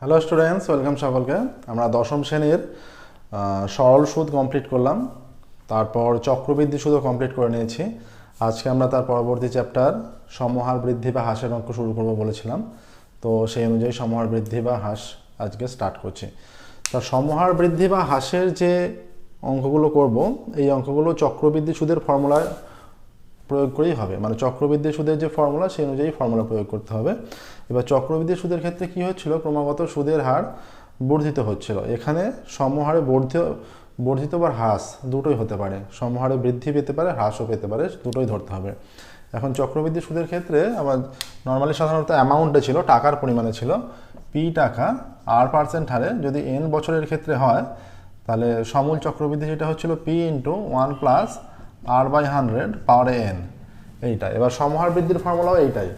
Hello students welcome সকলকে। আমরা দশম শ্রেণির সরল সুদ কমপ্লিট করলাম। তারপর চক্রবৃদ্ধি সুদও কমপ্লিট করে নিয়েছি। আজকে আমরা তার পরবর্তী চ্যাপ্টার সমহার বৃদ্ধি বা হাসের অঙ্ক শুরু করব বলেছিলাম। তো সেই অনুযায়ী সমহার বৃদ্ধি বা হ্রাস আজকে স্টার্ট করছি। তা সমহার বৃদ্ধি বা হ্রাসের যে অঙ্কগুলো করব, এই অঙ্কগুলো চক্রবৃদ্ধি সুদের ফর্মুলায় প্রয়োগ করেই হবে। মানে চক্রবৃদ্ধি সুদের যে ফর্মুলা সেই অনুযায়ী ফর্মুলা প্রয়োগ করতে হবে। এবার চক্রবৃদ্ধি সুদের ক্ষেত্রে কি হচ্ছিল? ক্রমাগত সুদের হার বর্ধিত হচ্ছিল। এখানে সমহারে বর্ধিত বর্ধিত বা হ্রাস দুটোই হতে পারে। সমহারে বৃদ্ধি পেতে পারে, হ্রাসও পেতে পারে, দুটোই ধরতে হবে। এখন চক্রবৃদ্ধি সুদের ক্ষেত্রে আমার নর্মালি সাধারণত অ্যামাউন্টে ছিল, টাকার পরিমাণে ছিল। পি টাকা আর পার্সেন্ট হারে যদি এন বছরের ক্ষেত্রে হয়, তাহলে সমূল চক্রবৃদ্ধি যেটা হচ্ছিল P into one plus R by hundred power N এইটা এবার সমহার বৃদ্ধির ফর্মুলাও এইটাই,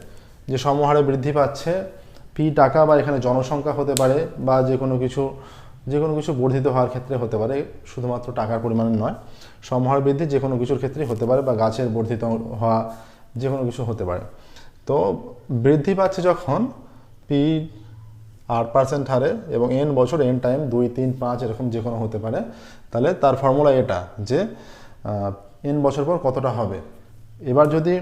যে সমহারে বৃদ্ধি পাচ্ছে পি টাকা বা এখানে জনসংখ্যা হতে পারে বা যে কোনো কিছু, যে কোনো কিছু বর্ধিত হওয়ার ক্ষেত্রে হতে পারে, শুধুমাত্র টাকার পরিমাণে নয়, সমহার বৃদ্ধি যে কোনো কিছুর ক্ষেত্রেই হতে পারে বা গাছের বর্ধিত হওয়া যে কোনো কিছু হতে পারে। তো বৃদ্ধি পাচ্ছে যখন পি আট পার্সেন্ট হারে এবং এন বছর এন টাইম দুই, তিন, পাঁচ এরকম যে কোনো হতে পারে, তাহলে তার ফর্মুলা এটা যে এন বছর পর কতটা হবে? এবার যদি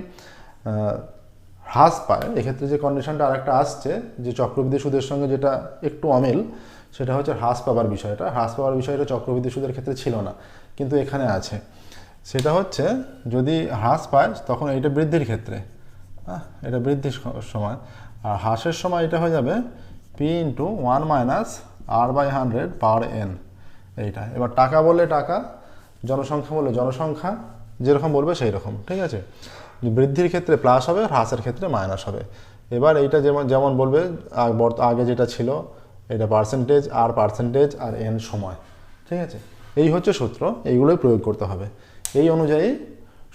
হ্রাস পায়, এক্ষেত্রে যে কন্ডিশনটা আরেকটা আসছে, যে চক্রবৃদ্ধি সুদের সঙ্গে যেটা একটু অমিল, সেটা হচ্ছে হ্রাস পাবার বিষয়টা। হ্রাস পাওয়ার বিষয়টা চক্রবৃদ্ধি সুদের ক্ষেত্রে ছিল না, কিন্তু এখানে আছে। সেটা হচ্ছে, যদি হ্রাস পায়, তখন এটা বৃদ্ধির ক্ষেত্রে। এটা বৃদ্ধির সময়। আর হ্রাসের সময় এটা হয়ে যাবে P into one minus R by hundred power N এইটা। এবার টাকা বললে টাকা জনসংখ্যা বললে জনসংখ্যা যেরকম বলবে সেই রকম ঠিক আছে? বৃদ্ধির ক্ষেত্রে প্লাস হবে, হ্রাসের ক্ষেত্রে মাইনাস হবে। এবার এইটা যেমন যেমন বলবে আগে যেটা ছিল, এটা percentage R percentage R N সময়, ঠিক আছে? এই হচ্ছে সূত্র, এইগুলোই প্রয়োগ করতে হবে। এই অনুযায়ী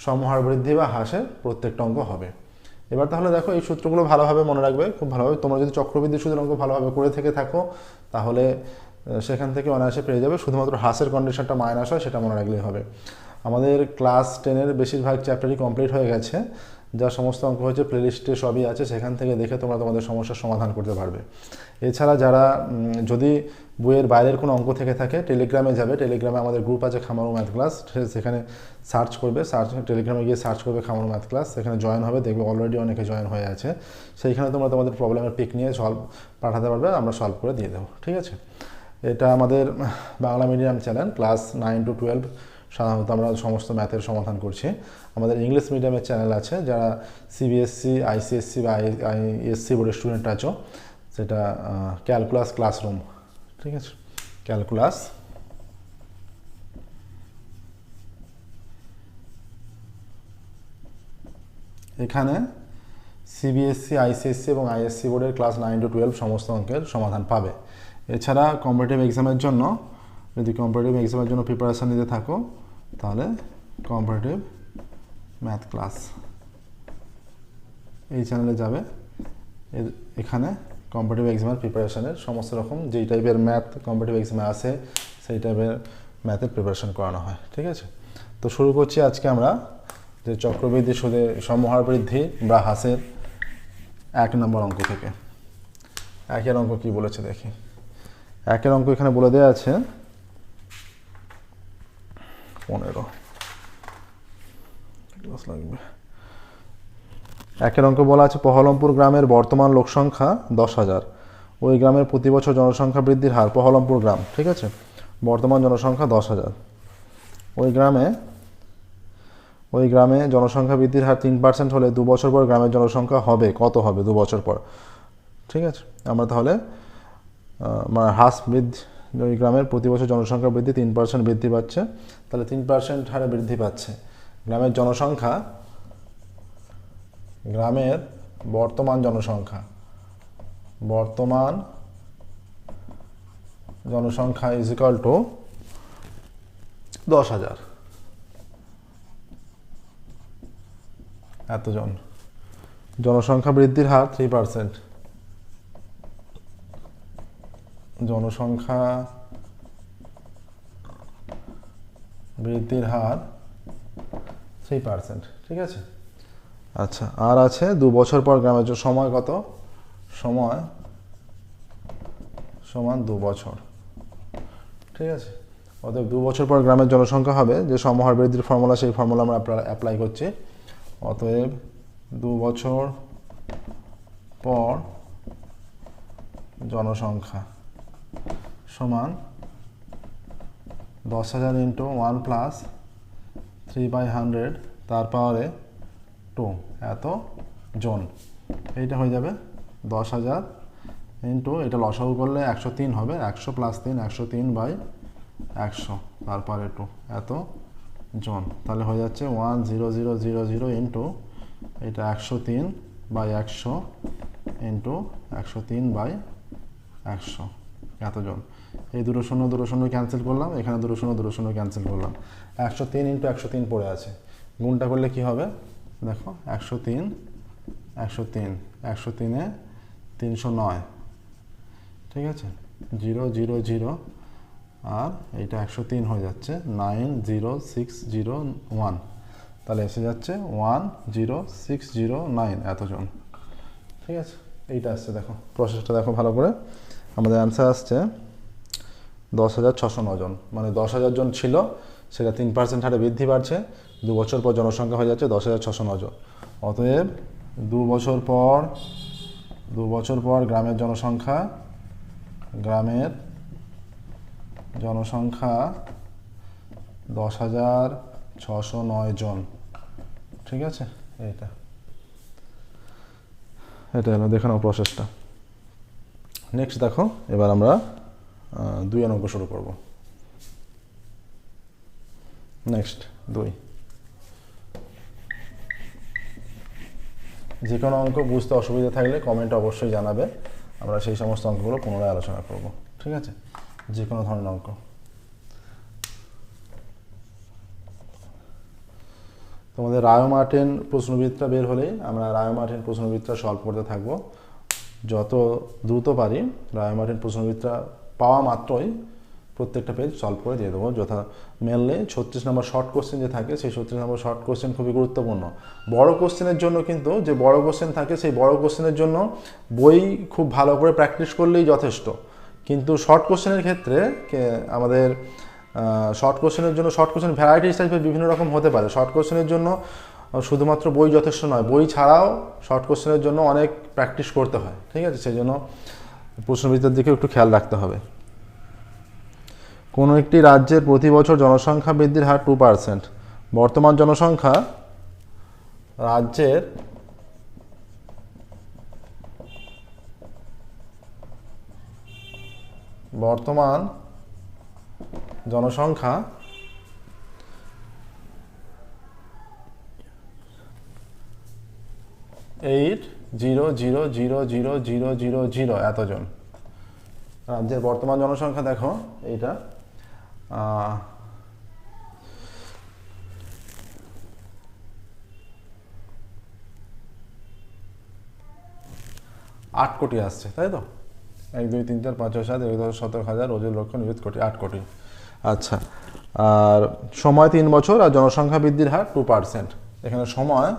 সমহার বৃদ্ধি বা হ্রাসের প্রত্যেকটা অঙ্ক হবে। এবার তাহলে দেখো, এই সূত্রগুলো ভালোভাবে মনে রাখবে, খুব ভালোভাবে। তোমরা যদি চক্রবৃদ্ধি সুদের অঙ্ক ভালোভাবে করে থেকে থাকো, তাহলে সেখান থেকে অনায়াসে পেয়ে যাবে। শুধুমাত্র হাসের কন্ডিশনটা মাইনাস হয়, সেটা মনে রাখলেই হবে। আমাদের ক্লাস টেনের বেশিরভাগ চ্যাপ্টারই কমপ্লিট হয়ে গেছে। যা সমস্ত অঙ্ক হয়েছে প্লেলিস্টে সবই আছে। সেখান থেকে দেখে তোমরা তোমাদের সমস্যার সমাধান করতে পারবে। এছাড়া যারা যদি বইয়ের বাইরের কোনো অঙ্ক থেকে থাকে টেলিগ্রামে যাবে। টেলিগ্রামে আমাদের গ্রুপ আছে খামারু ম্যাথ ক্লাস সেখানে সার্চ করবে। সার্চ টেলিগ্রামে গিয়ে সার্চ করবে খামারু ম্যাথ ক্লাস সেখানে জয়েন হবে। দেখবে অলরেডি অনেকে জয়েন হয়ে আছে। সেইখানে তোমরা তোমাদের প্রবলেমের পিক নিয়ে সলভ পাঠাতে পারবে। আমরা সলভ করে দিয়ে দেবো। ঠিক আছে? এটা আমাদের Bangla medium channel, class nine to twelve. সাধারণত আমরা সমস্ত ম্যাথের সমাধান করছি। আমাদের ইংলিশ মিডিয়ামের চ্যানেল আছে, যারা সিবিএসসি আইসিএসসি বা আইএসসি বোর্ডের স্টুডেন্ট আছো, সেটা ক্যালকুলাস ক্লাসরুম ঠিক আছে? ক্যালকুলাস এখানে সিবিএসসি আইসিএসসি এবং আইএসসি বোর্ডের ক্লাস নাইন টু টুয়েলভ সমস্ত অঙ্কের সমাধান পাবে। এছাড়া কম্পিটিটিভ এক্সামের জন্য, যদি কম্পিটিটিভ এক্সামের জন্য প্রিপারেশান নিতে থাকো, তাহলে কম্পিটিটিভ ম্যাথ ক্লাস এই চ্যানেলে যাবে। এখানে কম্পিটিটিভ এক্সামের প্রিপারেশানের সমস্ত রকম যেই টাইপের ম্যাথ কম্পিটিটিভ এক্সামে আসে, সেই টাইপের ম্যাথের প্রিপারেশান করানো হয়, ঠিক আছে? তো শুরু করছি আজকে আমরা যে চক্রবৃদ্ধি সুদে সমহার বৃদ্ধি বা হ্রাসের এক নম্বর অঙ্ক থেকে। একের অঙ্ক কি বলেছে দেখি। একের অঙ্ক এখানে বলে দেওয়া আছে পনেরো। লাগবে। একের অঙ্ক বলা আছে পহলমপুর গ্রামের বর্তমান লোকসংখ্যা দশ হাজার। ওই গ্রামের প্রতি বছর জনসংখ্যা বৃদ্ধির হার পহলমপুর গ্রাম, ঠিক আছে? বর্তমান জনসংখ্যা দশ হাজার। ওই গ্রামে ওই গ্রামে জনসংখ্যা বৃদ্ধির হার তিন পার্সেন্ট হলে দু বছর পর গ্রামের জনসংখ্যা হবে, কত হবে দু বছর পর? ঠিক আছে? আমরা তাহলে হ্রাস বৃদ্ধি গ্রামের প্রতি বছর জনসংখ্যা বৃদ্ধি তিন পার্সেন্ট বৃদ্ধি পাচ্ছে, তাহলে তিন পার্সেন্ট হারে বৃদ্ধি পাচ্ছে। গ্রামের জনসংখ্যা, গ্রামের বর্তমান জনসংখ্যা বর্তমান জনসংখ্যা ইজ ইকাল টু দশ হাজার। এতজন। জনসংখ্যা বৃদ্ধির হার থ্রি পার্সেন্ট জনসংখ্যা বৃদ্ধির হার থ্রি পার্সেন্ট ঠিক আছে? আচ্ছা আর আছে দু বছর পর গ্রামের সময় কত? সময়, সমান দু বছর, ঠিক আছে? অতএব দু বছর পর গ্রামের জনসংখ্যা হবে, যে সমহার বৃদ্ধির ফর্মুলা সেই ফর্মুলা আমরা অ্যাপ্লাই করছি। অতএব দু বছর পর জনসংখ্যা। সমান দশ হাজার into one plus three by hundred তার পাওয়ারে টু এত জন। এইটা হয়ে যাবে দশ হাজার ইন্টু এটা লসাগু করলে একশো তিন হবে, একশো প্লাস তিন, একশো তিন বাই একশো তারপরে টু এত জন। তাহলে হয়ে যাচ্ছে one zero zero zero zero into এটা একশো তিন বাই একশো ইন্টু একশো তিন বাই একশো, এতজন। এই দুটো শূন্য দুটো শূন্য ক্যান্সেল করলাম, এখানে দুটো শূন্য দুটো শূন্য ক্যান্সেল করলাম। একশো তিন ইন্টু একশো তিন পড়ে আছে। গুণটা করলে কি হবে? দেখো, একশো তিন একশো তিন, একশো তিনে তিনশো নয়। ঠিক আছে? জিরো জিরো জিরো, আর এইটা একশো তিন হয়ে যাচ্ছে, nine, zero, six, zero, one. তাহলে এসে যাচ্ছে, one, zero, six, zero, nine এতজন। ঠিক আছে? এইটা আসছে, দেখো প্রসেসটা দেখো ভালো করে। আমাদের অ্যান্সার আসছে। দশ হাজার ছশো জন। মানে দশ হাজার জন ছিল, সেটা তিন পার্সেন্ট হারে বৃদ্ধি বাড়ছে দু বছর পর জনসংখ্যা হয়ে যাচ্ছে দশ হাজার ছশো নজন অতএব দু বছর পর, দু বছর পর গ্রামের জনসংখ্যা গ্রামের জনসংখ্যা দশ হাজার ছশো নয় জন। ঠিক আছে? এইটা। এটা হলো, দেখে নাও প্রসেসটা নেক্সট দেখো, এবার আমরা দুই অঙ্ক শুরু করব। নেক্সট দুই। যে কোনো অঙ্ক বুঝতে অসুবিধা থাকলে কমেন্টে অবশ্যই জানাবে। আমরা সেই সমস্ত অঙ্কগুলো পুনরায় আলোচনা করব, ঠিক আছে? যে কোনো ধরনের অঙ্ক। তোমাদের রায় মার্টিন প্রশ্নবিদটা বের হলেই আমরা রায় মার্টিন প্রশ্নবিদটা সলভ করতে থাকব। যত দ্রুত পারি রায় মার্টিন প্রশ্নবিদটা পাওয়া মাত্রই প্রত্যেকটা পেজ সলভ করে দিয়ে দেবো। যথা মেনলি ছত্রিশ নম্বর শর্ট কোশ্চেন যে থাকে, সেই ছত্রিশ নম্বর শর্ট কোশ্চেন খুবই গুরুত্বপূর্ণ। বড় কোশ্চেনের জন্য কিন্তু যে বড় কোশ্চেন থাকে, সেই বড় কোশ্চেনের জন্য বই খুব ভালো করে প্র্যাকটিস করলেই যথেষ্ট। কিন্তু শর্ট কোশ্চেনের ক্ষেত্রে আমাদের শর্ট কোশ্চেনের জন্য শর্ট কোশ্চেন ভ্যারাইটিস টাইপের বিভিন্ন রকম হতে পারে। শর্ট কোশ্চেনের জন্য শুধুমাত্র বই যথেষ্ট নয়, বই ছাড়াও শর্ট কোশ্চেনের জন্য অনেক প্র্যাকটিস করতে হয়। ঠিক আছে? সেই জন্য প্রশ্নবিদ্যার দিকে একটু খেয়াল রাখতে হবে। কোনো একটি রাজ্যের প্রতি বছর জনসংখ্যা বৃদ্ধির হার টু পার্সেন্ট বর্তমান জনসংখ্যা রাজ্যের বর্তমান জনসংখ্যা eight zero zero zero zero zero zero zero এতজন। রাজ্যের বর্তমান জনসংখ্যা দেখো, এইটা। আট কোটি আসছে, তাই তো? এক, দুই, তিন, চার, পাঁচ, ছয়, সাত এক দশ, সতেরো, হাজার, ওজন লক্ষ নিযুত কোটি, আট কোটি। আচ্ছা আর সময় তিন বছর আর জনসংখ্যা বৃদ্ধির হার টু পার্সেন্ট এখানে সময়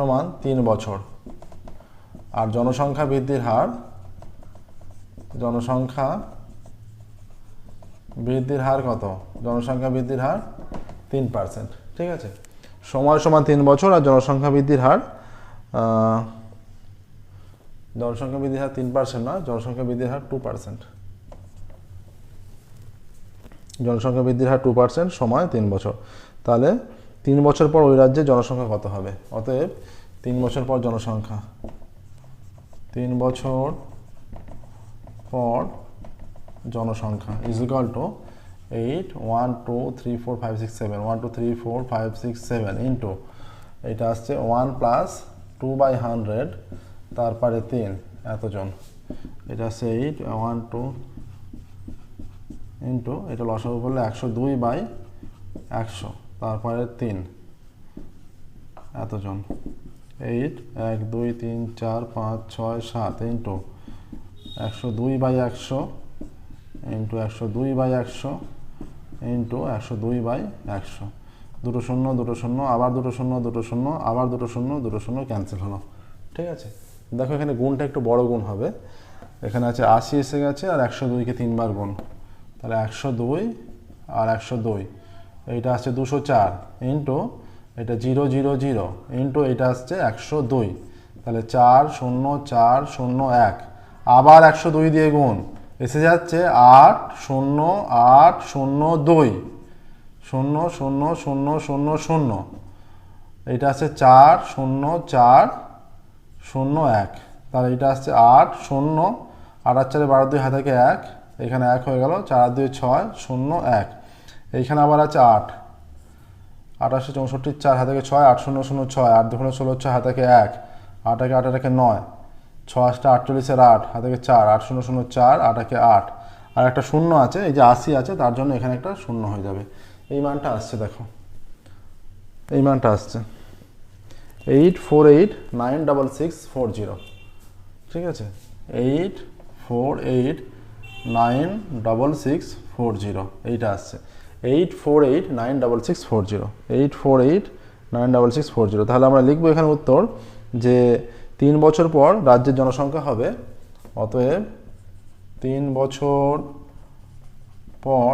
সমান তিন বছর। আর জনসংখ্যা বৃদ্ধির হার, জনসংখ্যা বৃদ্ধির হার কত? জনসংখ্যা বৃদ্ধির হার তিন পার্সেন্ট। ঠিক আছে? সময় সমান তিন বছর আর জনসংখ্যা বৃদ্ধির হার জনসংখ্যা বৃদ্ধির হার তিন পার্সেন্ট নয়, জনসংখ্যা বৃদ্ধির হার টু পার্সেন্ট। জনসংখ্যা বৃদ্ধির হার টু পার্সেন্ট সময় তিন বছর। তাহলে তিন বছর পর ওই রাজ্যে জনসংখ্যা কত হবে? অতএব তিন বছর পর জনসংখ্যা। তিন বছর পর জনসংখ্যা is equal to eight one two three four five six seven one two three four five six seven into এটা আসছে one plus two by hundred তারপরে তিন, এতজন। এটা আসছে এইট ওয়ান টু ইন্টু এটা লসাগু করলে একশো দুই বাই একশো। তারপরে তিন। এতজন। এইট এক, দুই, তিন, চার, পাঁচ, ছয়, সাত ইন্টু একশো দুই বাই একশো ইন্টু একশো দুই বাই একশো ইন্টু একশো দুই বাই একশো। দুটো শূন্য দুটো শূন্য, আবার দুটো শূন্য দুটো শূন্য, আবার দুটো শূন্য দুটো শূন্য ক্যান্সেল হলো। ঠিক আছে? দেখো এখানে গুণটা একটু বড় গুণ হবে। এখানে আছে আশি এসে গেছে আর একশো দুইকে তিনবার গুণ। তাহলে একশো দুই আর একশো দুই। এইটা আসছে দুশো চার ইন্টু এটা জিরো জিরো জিরো ইন্টু এটা আসছে একশো দুই। তাহলে চার, শূন্য চার, শূন্য, এক। আবার একশো দুই দিয়ে গুণ। এসে যাচ্ছে আট, শূন্য আট, শূন্য, দুই। শূন্য শূন্য শূন্য শূন্য শূন্য। এটা আছে চার, শূন্য চার, শূন্য, এক। তাহলে এটা আসছে আট, শূন্য। আট আর চারে বারো দুই হাতে এক এখানে এক হয়ে গেল, চার দুই ছয়, শূন্য, এক। এইখানে আবার আছে আট। আঠাশে চৌষট্টি, চার হাত থেকে ছয়, আট শূন্য শূন্য ছয়, আট দুগুণে ষোলো ছয় হাত থেকে এক, আট একে আট একে নয় ছয় আটটা আটচল্লিশের আট, হাত থেকে চার, আট শূন্য শূন্য চার, আট একে আট। আর একটা শূন্য আছে, এই যে আশি আছে, তার জন্য এখানে একটা শূন্য হয়ে যাবে। এই মানটা আসছে, দেখো। এই মানটা আসছে। Eight four eight nine double six four zero. ঠিক আছে? Eight four eight nine double six four zero. এইটা আসছে। Eight four eight nine double six four zero. Eight four eight nine double six four zero. তাহলে আমরা লিখব এখানে উত্তর যে তিন বছর পর রাজ্যের জনসংখ্যা হবে। অতএব তিন বছর পর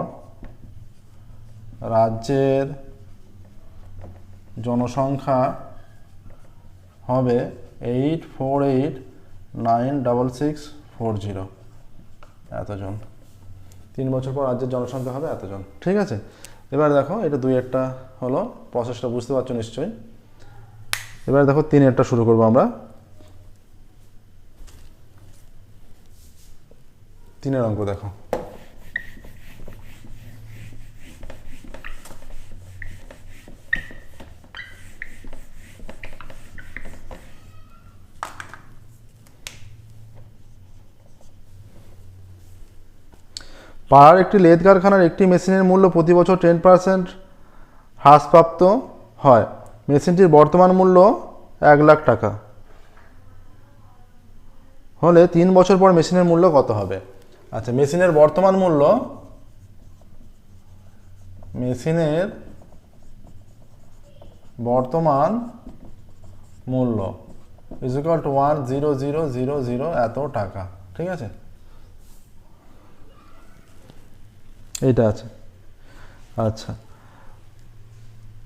রাজ্যের জনসংখ্যা হবে eight four eight nine double six four zero. এতজন। তিন বছর পর রাজ্যের জনসংখ্যা হবে এতজন। ঠিক আছে। এবার দেখো এটা দুই একটা হলো প্রসেসটা বুঝতে পারছ নিশ্চয়ই। এবার দেখো তিন একটা শুরু করব আমরা। তিনের অঙ্ক দেখো। পাড়ার একটি লেদ কারখানার একটি মেশিনের মূল্য প্রতি বছর টেন পার্সেন্ট হ্রাসপ্রাপ্ত হয়। মেশিনটির বর্তমান মূল্য এক লাখ টাকা। হলে তিন বছর পর মেশিনের মূল্য কত হবে? আচ্ছা মেশিনের বর্তমান মূল্য মেশিনের বর্তমান মূল্য is equal to one zero zero zero zero এত টাকা, ঠিক আছে? এইটা আছে। আচ্ছা।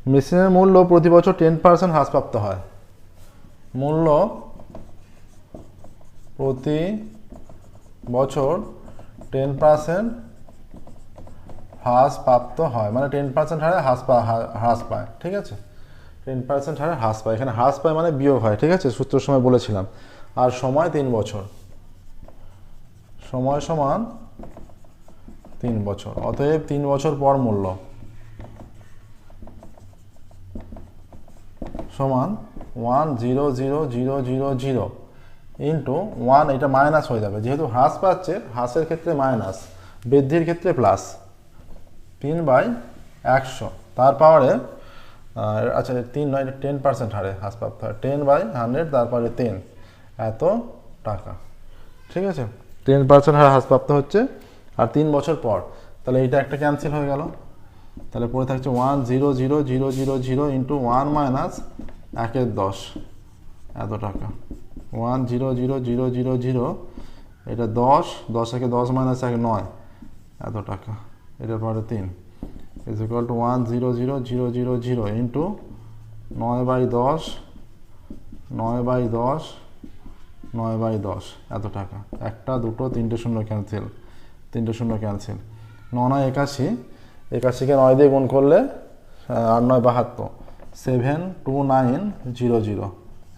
মেশিনের মূল্য প্রতি বছর টেন পার্সেন্ট হ্রাসপ্রাপ্ত হয়। মূল্য প্রতি বছর টেন পার্সেন্ট হ্রাস প্রাপ্ত হয়। মানে টেন পার্সেন্ট হারে হ্রাস পা হ্রাস পায়। ঠিক আছে? টেন পার্সেন্ট হারে হ্রাস পায়। এখানে হ্রাস পায় মানে বিয়োগ হয়। ঠিক আছে? সূত্র সময় বলেছিলাম। আর সময় তিন বছর। সময় সমান তিন বছর। অতএব তিন বছর পর মূল্য। সমান one zero zero zero zero zero into one, এটা মাইনাস হয়ে যাবে। যেহেতু হ্রাস পাচ্ছে, হ্রাসের ক্ষেত্রে মাইনাস, বৃদ্ধির ক্ষেত্রে প্লাস। তিন বাই একশো। তার পাওয়ারে আচ্ছা তিন নয় টেন পার্সেন্ট হারে হ্রাস প্রাপ্ত হয়। টেন বাই হান্ড্রেড তারপরে তিন। এত টাকা। ঠিক আছে? টেন পার্সেন্ট হারে হ্রাসপ্রাপ্ত হচ্ছে আর তিন বছর পর তাহলে এটা একটা ক্যান্সেল হয়ে গেল তাহলে পড়ে থাকছে one zero zero zero zero zero into one minus একের দশ এত টাকা one zero zero zero zero zero এটা দশ দশ একে দশ মাইনাস এক নয় এত টাকা এটার পরে তিন is equal to one zero zero zero zero zero into নয় বাই দশ নয় বাই দশ নয় বাই দশ এত টাকা একটা দুটো তিনটে শূন্য ক্যান্সেল তিনটে শূন্য ক্যান্সেল নয় একাশি। একাশিকে নয় দিয়ে গুণ করলে আট নয় বাহাত্তর। Seven two nine zero zero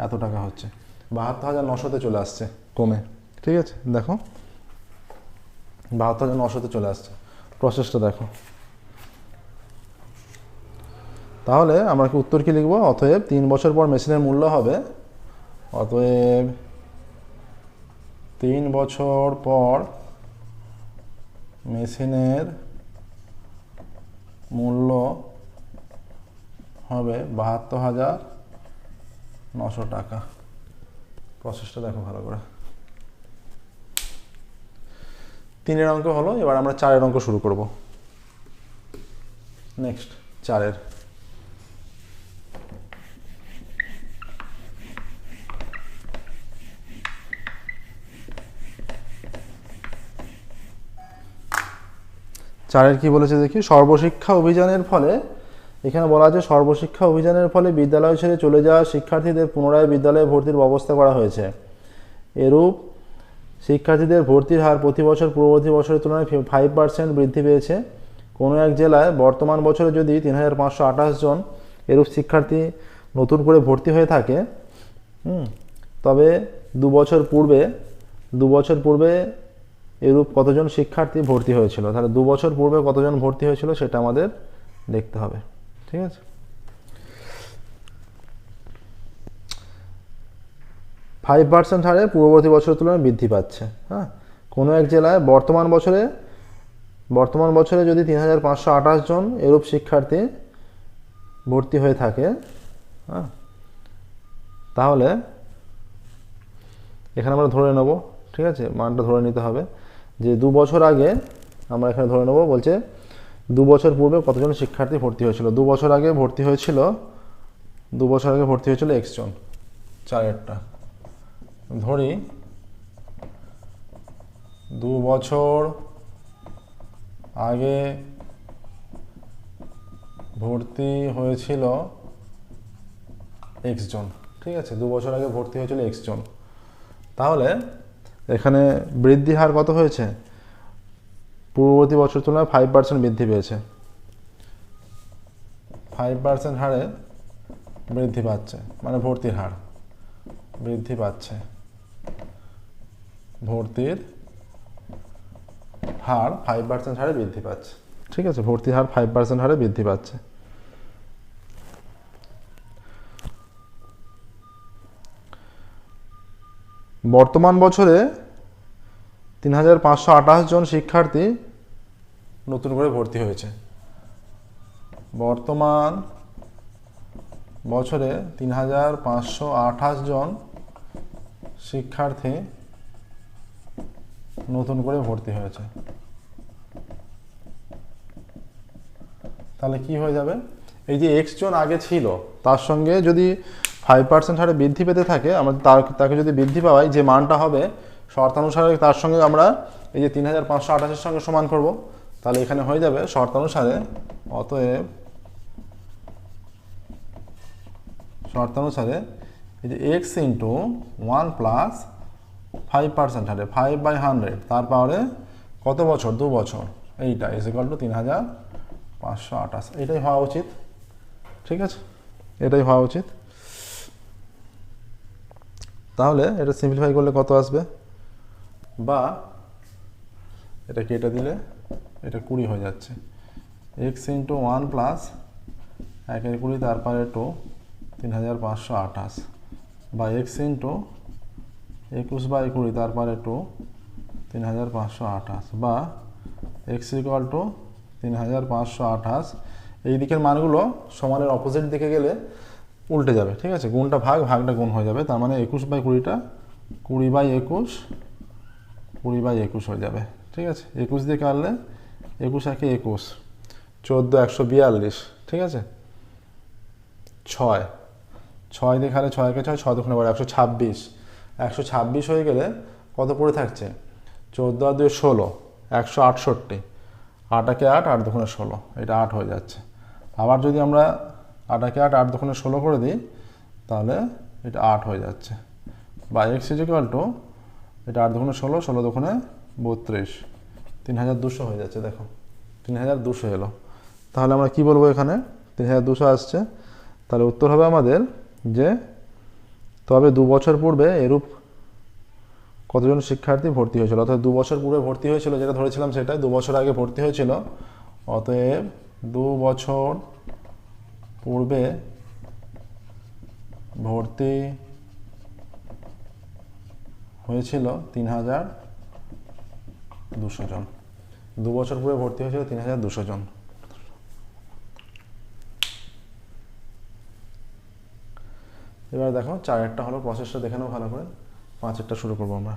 এত টাকা হচ্ছে। বাহাত্তর হাজার নশোতে চলে আসছে কমে ঠিক আছে? দেখো। বাহাত্তর হাজার নশোতে চলে আসছে। প্রসেসটা দেখো। তাহলে আমরা কি উত্তর কি লিখব? অতএব তিন বছর পর মেশিনের মূল্য হবে। অতএব তিন বছর পর মেশিনের মূল্য হবে বাহাত্তর হাজার নশো টাকা। প্রসেসটা দেখো ভালো করে। তিনের অঙ্ক হলো, এবার আমরা চারের অঙ্ক শুরু করব। নেক্সট চারের। চারের কি বলেছে দেখি? সর্বশিক্ষা অভিযানের ফলে, এখানে বলা আছে সর্বশিক্ষা অভিযানের ফলে বিদ্যালয় ছেড়ে চলে যাওয়া শিক্ষার্থীদের পুনরায় বিদ্যালয়ে ভর্তির ব্যবস্থা করা হয়েছে। এরূপ শিক্ষার্থীদের ভর্তির হার প্রতি বছর পূর্ববর্তী বছরের তুলনায় ফাইভ পার্সেন্ট বৃদ্ধি পেয়েছে। কোনো এক জেলায় বর্তমান বছরে যদি তিন হাজার পাঁচশো আঠাশ জন এরূপ শিক্ষার্থী নতুন করে ভর্তি হয়ে থাকে তবে দু বছর পূর্বে, দু বছর পূর্বে এরূপ কতজন শিক্ষার্থী ভর্তি হয়েছিল? তাহলে দু বছর পূর্বে কতজন ভর্তি হয়েছিল সেটা আমাদের দেখতে হবে। ঠিক আছে? ফাইভ পার্সেন্ট হারে পূর্ববর্তী বছরের তুলনায় বৃদ্ধি পাচ্ছে। হ্যাঁ? কোনো এক জেলায় বর্তমান বছরে বর্তমান বছরে যদি তিন হাজার পাঁচশো আঠাশ জন এরূপ শিক্ষার্থী ভর্তি হয়ে থাকে হ্যাঁ? তাহলে এখানে আমরা ধরে নেব। ঠিক আছে? মানটা ধরে নিতে হবে। যে দু বছর আগে আমরা এখানে ধরে নেব, বলছে দু বছর পূর্বে কতজন শিক্ষার্থী ভর্তি হয়েছিল? দু বছর আগে ভর্তি হয়েছিল, দু বছর আগে ভর্তি হয়েছিল এক্স জন চারেরটা। ধরি, দু বছর আগে ভর্তি হয়েছিল এক্স জন ঠিক আছে? দু বছর আগে ভর্তি হয়েছিল এক্স জন তাহলে এখানে বৃদ্ধি হার কত হয়েছে? পূর্ববর্তী বছর তুলনায় ফাইভ পার্সেন্ট বৃদ্ধি পেয়েছে। ফাইভ পার্সেন্ট হারে বৃদ্ধি পাচ্ছে মানে ভর্তির হার বৃদ্ধি পাচ্ছে। ভর্তির হার ফাইভ পার্সেন্ট হারে বৃদ্ধি পাচ্ছে। ঠিক আছে, ভর্তির হার ফাইভ পার্সেন্ট হারে বৃদ্ধি পাচ্ছে। বর্তমান বছরে তিন হাজার পাঁচশো আঠাশ জন শিক্ষার্থী নতুন করে ভর্তি হয়েছে। বর্তমান বছরে তিন হাজার পাঁচশো আঠাশ জন শিক্ষার্থী নতুন করে ভর্তি হয়েছে। তাহলে কি হয়ে যাবে? এই যে এক্স জন আগে ছিল, তার সঙ্গে যদি ফাইভ পার্সেন্ট হারে বৃদ্ধি পেতে থাকে, আমরা তার, তাকে যদি বৃদ্ধি পাওয়াই যে মানটা হবে, শর্তানুসারে তার সঙ্গে আমরা এই যে তিন হাজার পাঁচশো আঠাশের সঙ্গে সমান করব, তাহলে এখানে হয়ে যাবে শর্তানুসারে অতএব শর্তানুসারে এই যে x into one plus five percent হারে ফাইভ বাই হান্ড্রেড তার পাওয়ারে কত বছর? দু বছর। এইটা ইজ ইকাল টু তিন হাজার পাঁচশো আঠাশ। এটাই হওয়া উচিত। ঠিক আছে? এটাই হওয়া উচিত। তাহলে এটা সিম্পলিফাই করলে কত আসবে? বা এটা কেটে দিলে এটা কুড়ি হয়ে যাচ্ছে। এক্স ইন্টু ওয়ান প্লাস একের কুড়ি তারপরে টু তিন হাজার পাঁচশো আঠাশ। বা এক্স ইন্টু একুশ বাই কুড়ি তারপরে টু তিন হাজার পাঁচশো আঠাশ। বা এক্স ইকুয়াল টু তিন হাজার পাঁচশো আঠাশ। এই দিকের মানগুলো সমানের অপোজিট দিকে গেলে উল্টে যাবে, ঠিক আছে? গুণটা ভাগ, ভাগটা গুণ হয়ে যাবে। তার মানে একুশ বাই কুড়িটা, কুড়ি বাই একুশ, কুড়ি বাই একুশ হয়ে যাবে, ঠিক আছে? একুশ দিয়ে কাটলে একুশ একে একুশ, চোদ্দ একশো বিয়াল্লিশ, ঠিক আছে? ছয় ছয় দিয়ে খালে ছয়কে ছয় ছয় দুখানে বারো, একশো ছাব্বিশ। একশো ছাব্বিশ হয়ে গেলে কত পড়ে থাকছে? চোদ্দ আর দুই ষোলো, একশো আটষট্টি। আটাকে আট আট দুখানে ষোলো, এটা আট হয়ে যাচ্ছে। আবার যদি আমরা আটাকে আট আট দুখানে ষোলো করে দিই, তাহলে এটা আট হয়ে যাচ্ছে। বা এক্স ইজিক্যাল টু এটা আট দুখানে ষোলো ষোলো দুখানে বত্রিশ। তিন হাজার দুশো হয়ে যাচ্ছে, দেখো। তিন হাজার দুশো এলো। তাহলে আমরা কি বলব এখানে? তিন হাজার দুশো আসছে। তাহলে উত্তর হবে আমাদের যে, তবে দু বছর পূর্বে এরূপ কতজন শিক্ষার্থী ভর্তি হয়েছিল? অর্থাৎ দু বছর পূর্বে ভর্তি হয়েছিল, যেটা ধরেছিলাম সেটাই, দু বছর আগে ভর্তি হয়েছিল। অতএব দু বছর পূর্বে ভর্তি হয়েছিল তিন হাজার দুশো জন। দু বছর পূর্বে ভর্তি হয়েছিল তিন হাজার দুশো জন। এবার দেখো, চারেরটা হলো প্রসেসটা দেখে নাও ভালো করে। পাঁচেরটা শুরু করব আমরা।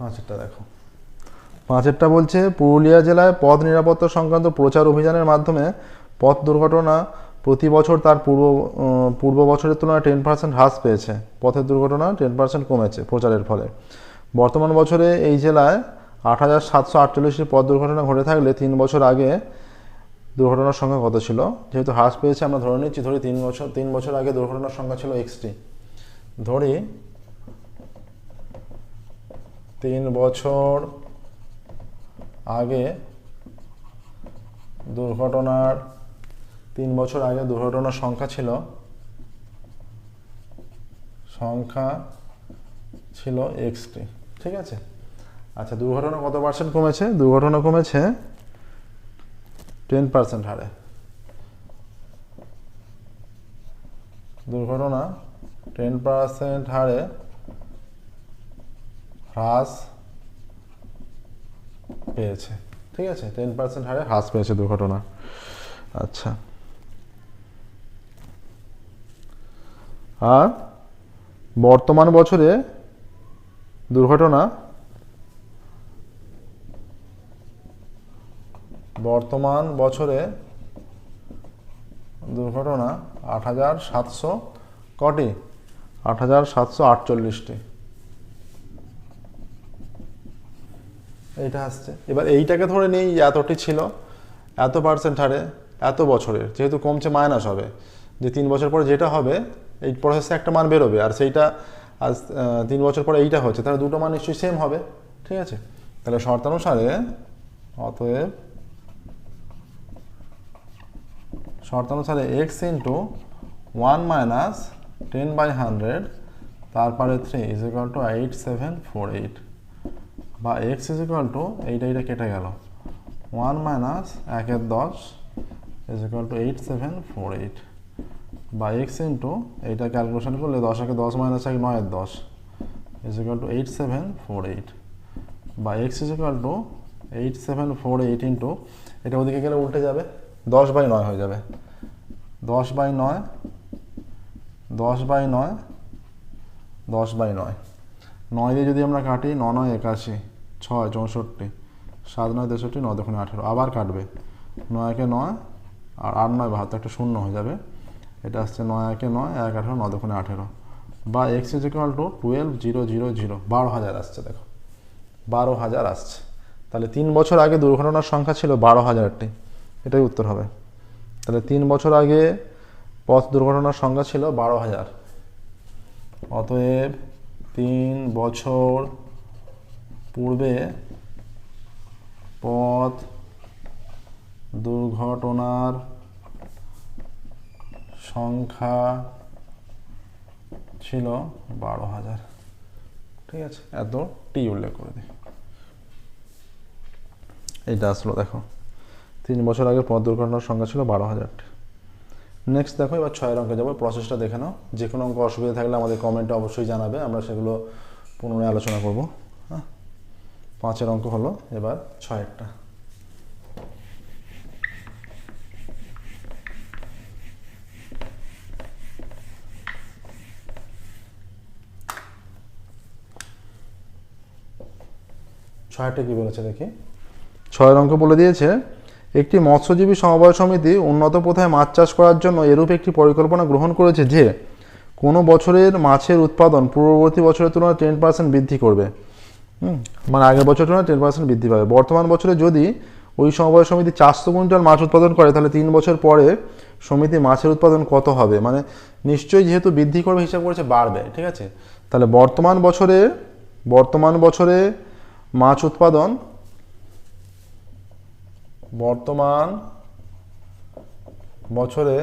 পাঁচেরটা দেখো। পাঁচেরটা বলছে, পুরুলিয়া জেলায় পথ নিরাপত্তা সংক্রান্ত প্রচার অভিযানের মাধ্যমে পথ দুর্ঘটনা প্রতি বছর তার পূর্ব পূর্ব বছরের তুলনায় টেন পার্সেন্ট হ্রাস পেয়েছে। পথের দুর্ঘটনা টেন পার্সেন্ট কমেছে প্রচারের ফলে। বর্তমান বছরে এই জেলায় আট হাজার সাতশো আটচল্লিশটি পথ দুর্ঘটনা ঘটে থাকলে তিন বছর আগে দুর্ঘটনার সংখ্যা কত ছিল? যেহেতু হ্রাস পেয়েছে, আমরা ধরে নিচ্ছি, ধরি তিন বছর তিন বছর আগে দুর্ঘটনার সংখ্যা ছিল এক্সটি ধরি তিন বছর আগে দুর্ঘটনার, তিন বছর আগে দুর্ঘটনার সংখ্যা ছিল সংখ্যা ছিল এক্সটি, ঠিক আছে? আচ্ছা দুর্ঘটনা কত পার্সেন্ট কমেছে? দুর্ঘটনা কমেছে টেন পার্সেন্ট হারে। দুর্ঘটনা টেন পার্সেন্ট হারে হ্রাস পেয়েছে। ঠিক আছে টেন পার্সেন্ট হারে হ্রাস পেয়েছে দুর্ঘটনা। আচ্ছা। আর বর্তমান বছরে দুর্ঘটনা বর্তমান বছরে দুর্ঘটনা আট হাজার সাতশো কটি? আট হাজার সাতশো আটচল্লিশটি। এইটা আসছে। এবার এইটাকে ধরে নেই এতটি ছিল, এত পার্সেন্ট হারে, এত বছরের, যেহেতু কমছে মাইনাস হবে। যে তিন বছর পরে যেটা হবে, এই প্রসেসে একটা মান বেরোবে। আর সেইটা আজ তিন বছর পরে এইটা হচ্ছে, তাহলে দুটো মান নিশ্চয়ই সেম হবে। ঠিক আছে? তাহলে শর্তানুসারে অতএব শর্তানুসারে x into one minus ten by hundred তারপরে three is to eight seven four eight বা এক্স ইজ ইকাল টু এইটা এইটা কেটে গেল। ওয়ান মাইনাস একের দশ is equal to eight seven four eight বা এক্স ইন্টু এইটা ক্যালকুলেশন করলে দশ একে দশ মাইনাস এক নয়ের দশ। Is equal to eight seven four eight বা x is equal to eight seven four eight into এটা ওদিকে গেলে উল্টে যাবে, দশ বাই নয় হয়ে যাবে। দশ বাই নয়, দশ বাই নয়, দশ বাই নয়। নয় দিয়ে যদি আমরা কাটি ন নয় একাশি। ছয়, চৌষট্টি, সাত, নয়, তেষট্টি নয় দক্ষিণে আঠেরো, আবার কাটবে। নয়, একে নয়, আর আট, নয়, বাহাত্তর, একটা শূন্য হয়ে যাবে। এটা আসছে নয়, একে নয়, এক, আঠেরো নয় দক্ষিণে আঠেরো। বা x is equal to twelve zero zero zero বারো হাজার আসছে, দেখো। বারো হাজার আসছে। তাহলে তিন বছর আগে দুর্ঘটনার সংখ্যা ছিল বারো হাজারটি। এটাই উত্তর হবে। তাহলে তিন বছর আগে পথ দুর্ঘটনার সংখ্যা ছিল বারো হাজার। অতএব তিন বছর পূর্বে পথ দুর্ঘটনার সংখ্যা ছিল বারো হাজার। ঠিক আছে এত টি উল্লেখ করে দিই। এইটা আসলো, দেখো। তিন বছর আগে পথ দুর্ঘটনার সংখ্যা ছিল বারো হাজারটি। নেক্সট দেখো, এবার ছয়ের অঙ্কে যাব প্রসেসটা দেখে নাও। যে কোনো অঙ্ক অসুবিধা থাকলে আমাদের কমেন্টে অবশ্যই জানাবে, আমরা সেগুলো পুনরায় আলোচনা করব। পাঁচের অঙ্ক হলো, এবার ছয় ছয়েরটা ছয়টা কি বলেছে দেখি? ছয়ের অঙ্ক বলে দিয়েছে, একটি মৎস্যজীবী সমবায় সমিতি উন্নত প্রথায় মাছ চাষ করার জন্য এরূপ একটি পরিকল্পনা গ্রহণ করেছে যে, কোনো বছরের মাছের উৎপাদন পূর্ববর্তী বছরের তুলনায় টেন পার্সেন্ট বৃদ্ধি করবে। মানে আগের বছরের তুলনায় টেন পার্সেন্ট বৃদ্ধি পাবে। বর্তমান বছরে যদি ওই সমবায় সমিতি চারশো কুইন্টাল মাছ উৎপাদন করে, তাহলে তিন বছর পরে সমিতি মাছের উৎপাদন কত হবে? মানে নিশ্চয়ই যেহেতু বৃদ্ধি করবে, হিসাব করেছে বাড়বে, ঠিক আছে? তাহলে বর্তমান বছরে বর্তমান বছরে মাছ উৎপাদন, বর্তমান বছরে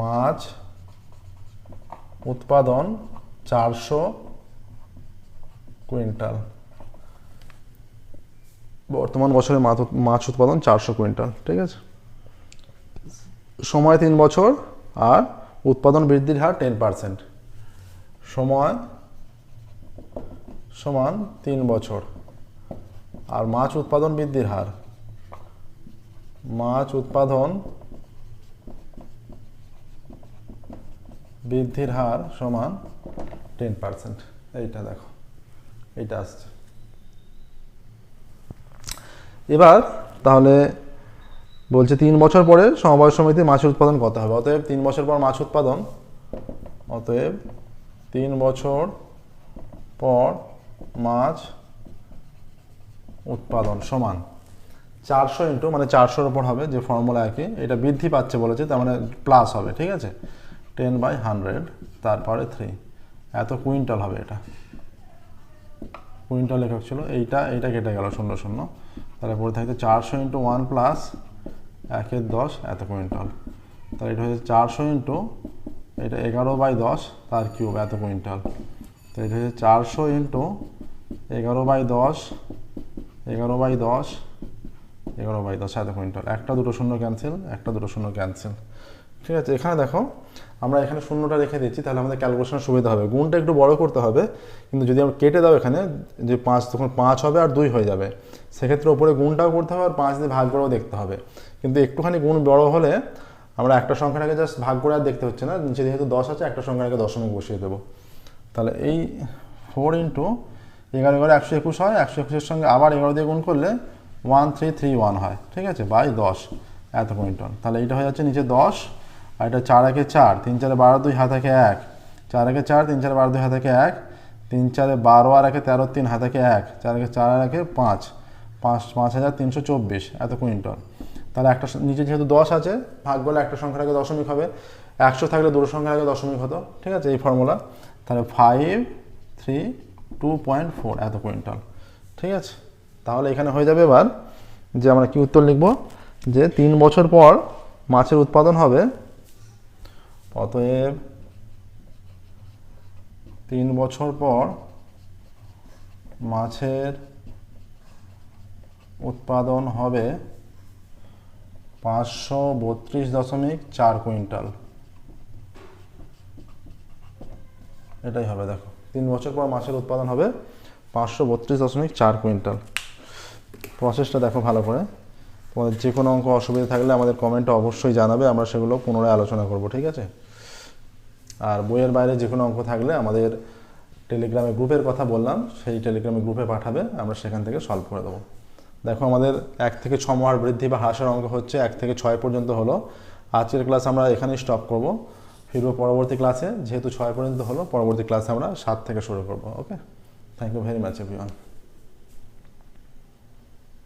মাছ উৎপাদন চারশো কুইন্টাল। বর্তমান বছরে মাছ উৎপাদন চারশো কুইন্টাল, ঠিক আছে? সময় তিন বছর আর উৎপাদন বৃদ্ধির হার টেন পার্সেন্ট। সময় সমান তিন বছর আর মাছ উৎপাদন বৃদ্ধির হার। মাছ উৎপাদন বৃদ্ধির হার সমান টেন পার্সেন্ট। এইটা দেখো। এইটা আসছে এবার তাহলে বলছে তিন বছর পরে সমবায় সমিতি মাছের উৎপাদন কত হবে? অতএব তিন বছর পর মাছ উৎপাদন। অতএব তিন বছর পর মাছ উৎপাদন সমান চারশো ইন্টু মানে চারশোর উপর হবে যে ফর্মুলা একই, এটা বৃদ্ধি পাচ্ছে বলেছে, তার মানে প্লাস হবে, ঠিক আছে? টেন বাই হান্ড্রেড তারপরে থ্রি এত কুইন্টাল হবে এটা। কুইন্টাল লেখক ছিল, এইটা এইটা কেটে গেল শূন্য শূন্য। তাহলে পরে থাকতে চারশো ইন্টু ওয়ান প্লাস একের দশ, এত কুইন্টাল। তাহলে এটা হচ্ছে চারশো ইন্টু, এটা এগারো বাই দশ, তার কিউব, এত কুইন্টাল। তো এটা হচ্ছে চারশো ইন্টু এগারো বাই দশ, এগারো বাই দশ, এগারো বাই দশ, এত কুইন্টাল। একটা দুটো শূন্য ক্যান্সেল, একটা দুটো শূন্য ক্যান্সেল। ঠিক আছে, এখানে দেখো আমরা এখানে শূন্যটা রেখে দিচ্ছি, তাহলে আমাদের ক্যালকুলেশন সুবিধা হবে। গুণটা একটু বড় করতে হবে, কিন্তু যদি আমরা কেটে দাও এখানে, যে পাঁচ, তখন পাঁচ হবে আর দুই হয়ে যাবে। সেক্ষেত্রে ওপরে গুণটাও করতে হবে আর পাঁচ দিয়ে ভাগ করেও দেখতে হবে। কিন্তু একটুখানি গুণ বড় হলে আমরা একটা সংখ্যাটাকে জাস্ট ভাগ করে আর দেখতে হচ্ছে না, নিচে যেহেতু দশ আছে, একটা সংখ্যাটাকে দশমিক বসিয়ে দেবো। তাহলে এই ফোর ইন্টু এগারো এগারো একশো একুশ হয়, একশো একুশের সঙ্গে আবার এগারো দিয়ে গুণ করলে ওয়ান থ্রি থ্রি ওয়ান হয়, ঠিক আছে? বাই দশ, এত কুইন্টল তাহলে এইটা হয়ে যাচ্ছে নিচে দশ আর এটা চার একে চার, তিন চারে বারো, দুই হাত একে এক। চার একে চার, তিন চারে বারো, দুই হাত একে এক। তিন চারে বারো আর একে তেরো, তিন হাত একে এক। চার একে চার আর একে পাঁচ। পাঁচ পাঁচ হাজার তিনশো চব্বিশ, এত কুইন্টল। তাহলে একটা নিচে যেহেতু দশ আছে, ভাগ করলে একটা সংখ্যার আগে দশমিক হবে। একশো থাকলে দুটো সংখ্যার আগে দশমিক হতো, ঠিক আছে, এই ফর্মুলা তাহলে five three two point four এত কুইন্টাল। ঠিক আছে? তাহলে এখানে হয়ে যাবে এবার যে আমরা কি উত্তর লিখব? যে তিন বছর পর মাছের উৎপাদন হবে অতএব তিন বছর পর মাছের উৎপাদন হবে পাঁচশো বত্রিশ দশমিক চার কুইন্টাল। এটাই হবে, দেখো। তিন বছর পর মাছের উৎপাদন হবে পাঁচশো বত্রিশ দশমিক চার কুইন্টাল। প্রসেসটা দেখো ভালো করে। তোমাদের যে কোনো অঙ্ক অসুবিধা থাকলে আমাদের কমেন্টে অবশ্যই জানাবে, আমরা সেগুলো পুনরায় আলোচনা করব, ঠিক আছে? আর বইয়ের বাইরে যে কোনো অঙ্ক থাকলে আমাদের টেলিগ্রামে গ্রুপের কথা বললাম, সেই টেলিগ্রামে গ্রুপে পাঠাবে, আমরা সেখান থেকে সলভ করে দেবো। দেখো, আমাদের এক থেকে ছ মার বৃদ্ধি বা হ্রাসের অঙ্ক হচ্ছে এক থেকে ছয় পর্যন্ত হলো। আজকের ক্লাস আমরা এখানেই স্টপ করব। ফিরব পরবর্তী ক্লাসে যেহেতু ছয় পর্যন্ত হলো, পরবর্তী ক্লাসে আমরা সাত থেকে শুরু করব okay thank you very much everyone